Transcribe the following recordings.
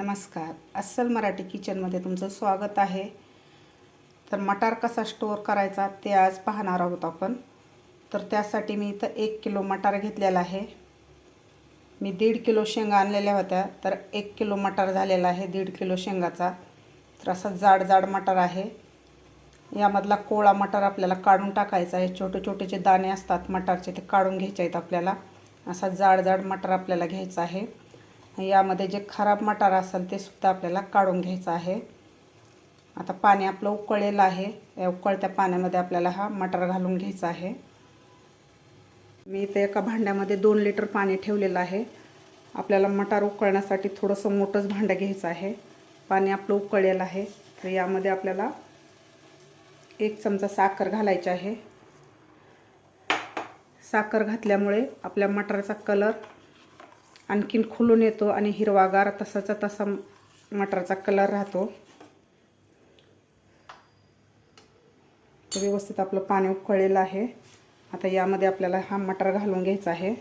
नमस्कार. अस्सल मराठी किचनमध्ये तुमचं स्वागत आहे. तर मटार कसा स्टोअर करायचा ते आज पाहणार आहोत आपण. तर त्यासाठी मी इथं एक किलो मटार घेतलेला आहे. मी दीड किलो शेंगा आणलेल्या होत्या तर एक किलो मटार झालेला आहे दीड किलो शेंगाचा. तर असा जाड जाड मटार आहे. यामधला कोळा मटार आपल्याला काढून टाकायचा आहे. छोटे छोटे जे दाणे असतात मटारचे ते काढून घ्यायचे आहेत आपल्याला. असा जाड जाड मटार आपल्याला घ्यायचा आहे. यामध्ये जे खराब मटार असेल ते सुद्धा आपल्याला काढून घ्यायचं आहे. आता पाणी आपलं उकळलेलं आहे. या उकळत्या पाण्यामध्ये आपल्याला हा मटार घालून घ्यायचा आहे. मी इथे एका भांड्यामध्ये दोन लिटर पाणी ठेवलेलं आहे. आपल्याला मटार उकळण्यासाठी थोडंसं मोठंच भांडं घ्यायचं आहे. पाणी आपलं उकळलेलं आहे. तर यामध्ये आपल्याला एक चमचा साखर घालायची आहे. साखर घातल्यामुळे आपल्या मटारचा कलर आणखीन खुलून येतो आणि हिरवागार तसाचा तसा मटारचा कलर राहतो. व्यवस्थित आपलं पाणी उकळलेलं आहे. आता यामध्ये आपल्याला हा मटार घालून घ्यायचा आहे.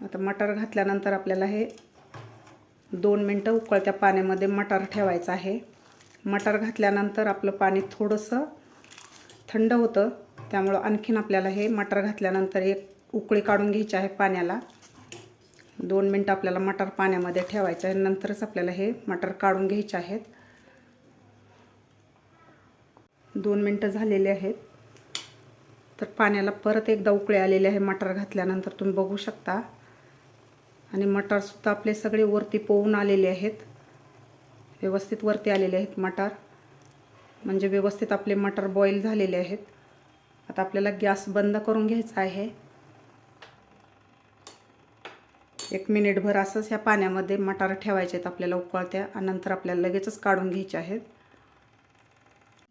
आता मटार घातल्यानंतर आपल्याला हे दोन मिनटं उकळत्या पाण्यामध्ये मटार ठेवायचं आहे. मटार घातल्यानंतर आपलं पाणी थोडंसं थंड होतं. त्यामुळं आणखीन आपल्याला हे मटार घातल्यानंतर एक उकळी काढून घ्यायची आहे पाण्याला. दोन मिनटं आपल्याला मटार पाण्यामध्ये ठेवायचं आहे. नंतरच आपल्याला हे मटार काढून घ्यायचे आहेत. दोन मिनटं झालेले आहेत. तर पाण्याला परत एकदा उकळे आलेले आहे मटार घातल्यानंतर तुम्ही बघू शकता. आणि मटारसुद्धा आपले सगळे वरती पोवून आलेले आहेत. व्यवस्थित वरती आलेले आहेत मटार. म्हणजे व्यवस्थित आपले मटार बॉईल झालेले आहेत. आता आपल्याला गॅस बंद करून घ्यायचा आहे. एक मिनिटभर असंच ह्या पाण्यामध्ये मटार ठेवायचे आहेत आपल्याला उकळत्या आणि नंतर आपल्याला लगेचच काढून घ्यायचे आहेत.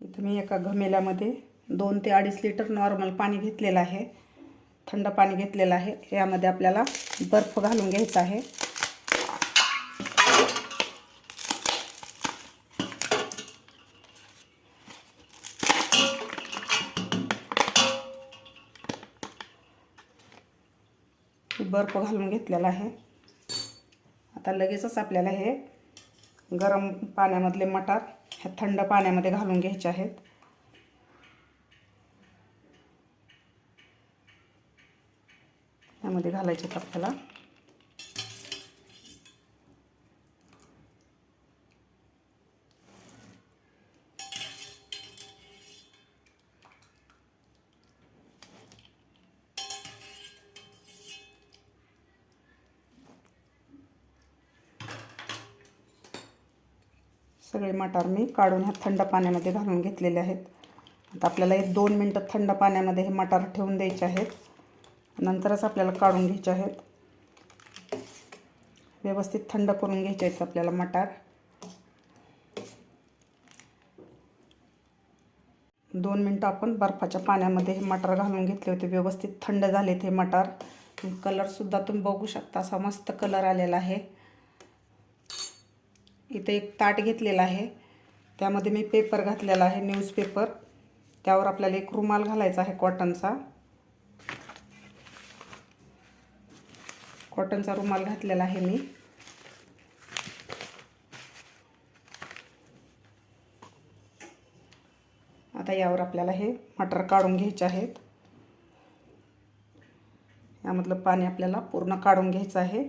इथं मी एका घमेल्यामध्ये दोन ते अडीच लिटर नॉर्मल पाणी घेतलेलं आहे. थंड पाणी घेतलेलं आहे. यामध्ये आपल्याला बर्फ घालून घ्यायचा आहे. बर्फ घालून घेतलेला आहे. आता लगेचच आपल्याला हे गरम पाण्यामधले मटार ह्या थंड पाण्यामध्ये घालून घ्यायचे आहेत. यामध्ये घालायचे आहेत आपल्याला. सगळे मटार मी काढून ह्या थंड पाण्यामध्ये घालून घेतलेले आहेत. आता आपल्याला एक दोन मिनटं थंड पाण्यामध्ये हे मटार ठेवून द्यायचे आहेत. नंतरच आपल्याला काढून घ्यायचे आहेत. व्यवस्थित थंड करून घ्यायचे आहेत आपल्याला मटार. दोन मिनटं आपण बर्फाच्या पाण्यामध्ये हे मटार घालून घेतले होते. व्यवस्थित थंड झाले ते मटार. कलरसुद्धा तुम्ही बघू शकता. असा मस्त कलर आलेला आहे. इथे एक ताट घेतलेला आहे. त्यामध्ये मी पेपर घातलेला आहे न्यूजपेपर त्यावर आपल्याला एक रुमाल घालायचा आहे कॉटनचा. कॉटनचा रुमाल घातलेला आहे मी. आता यावर आपल्याला हे मटर काढून घ्यायचे आहेत. यामधलं पाणी आपल्याला पूर्ण काढून घ्यायचं आहे.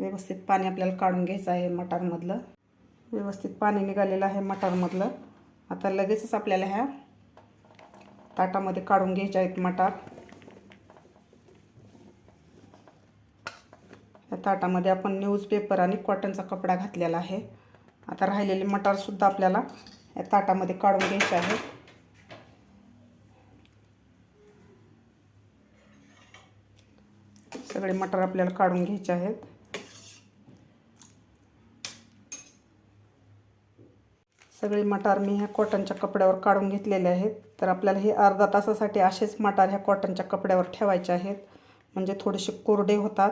व्यवस्थित पाणी आपल्याला काढून घ्यायचं आहे मटारमधलं. व्यवस्थित पाणी निघालेलं आहे मटारमधलं. आता लगेचच आपल्याला ह्या ताटामध्ये काढून घ्यायचे आहेत मटार. या ताटामध्ये आपण न्यूजपेपर आणि कॉटनचा कपडा घातलेला आहे. आता राहिलेले मटारसुद्धा आपल्याला या ताटामध्ये काढून घ्यायचे आहे. सगळे मटार आपल्याला काढून घ्यायचे आहेत. सगळे मटार मी ह्या कॉटनच्या कपड्यावर काढून घेतलेले आहेत. तर आपल्याला हे अर्धा तासासाठी असेच मटार ह्या कॉटनच्या कपड्यावर ठेवायचे आहेत. म्हणजे थोडेसे कोरडे होतात.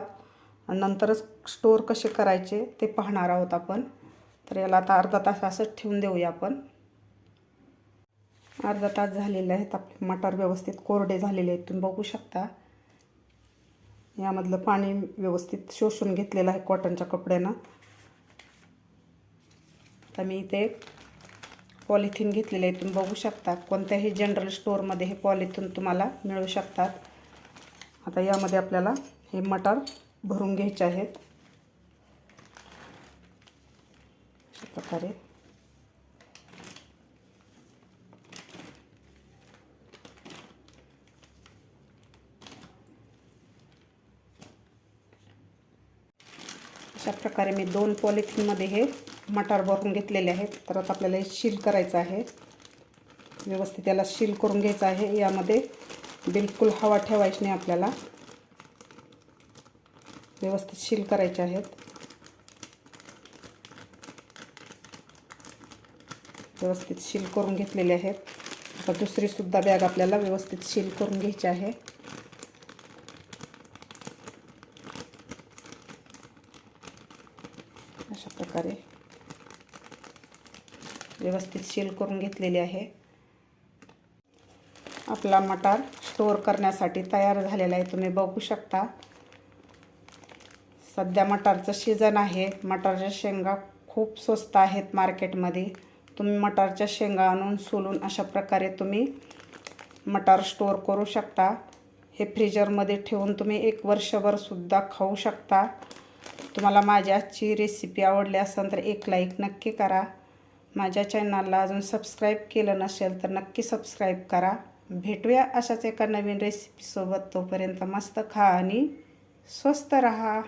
आणि नंतरच स्टोअर कसे करायचे ते पाहणार आहोत आपण. तर याला आता अर्धा तास असंच ठेवून देऊया आपण. अर्धा तास झालेले आहेत. आपले मटार व्यवस्थित कोरडे झालेले आहेत. तुम्ही बघू शकता. यामधलं पाणी व्यवस्थित शोषून घेतलेलं आहे कॉटनच्या कपड्यानं. आता मी इथे पॉलिथिन घेतलेले आहे तुम्ही बघू शकता. कोणत्याही जनरल स्टोअरमध्ये हे पॉलिथिन तुम्हाला मिळू शकतात. आता यामध्ये आपल्याला हे मटार भरून घ्यायचे आहेत. अशा प्रकारे. अशा प्रकारे मी दोन पॉलिथिनमध्ये हे मटार भरून घेतलेले आहेत. तर आता आपल्याला हे शील करायचं आहे. व्यवस्थित याला शील करून घ्यायचं आहे. यामध्ये बिलकुल हवा ठेवायची नाही आपल्याला. व्यवस्थित शील करायचे आहेत. व्यवस्थित शील करून घेतलेले आहेत. आता दुसरीसुद्धा बॅग आपल्याला व्यवस्थित शील करून घ्यायची आहे अशा प्रकारे व्यवस्थित शील करून घेतलेली आहे. आपला मटार स्टोअर करण्यासाठी तयार झालेला आहे. तुम्ही बघू शकता. सध्या मटारचं सीझन आहे. मटारच्या शेंगा खूप स्वस्त आहेत मार्केटमध्ये तुम्ही मटारच्या शेंगा आणून सोलून अशा प्रकारे तुम्ही मटार स्टोअर करू शकता. हे फ्रीजरमध्ये ठेवून तुम्ही एक वर्षभरसुद्धा खाऊ शकता. तुम्हाला माझी आजची रेसिपी आवडली असेल तर एक लाईक नक्की करा. माझ्या चॅनलला अजून सबस्क्राईब केलं नसेल तर नक्की सबस्क्राईब करा. भेटूया अशाच एका नवीन रेसिपीसोबत तोपर्यंत मस्त खा आणि स्वस्त रहा.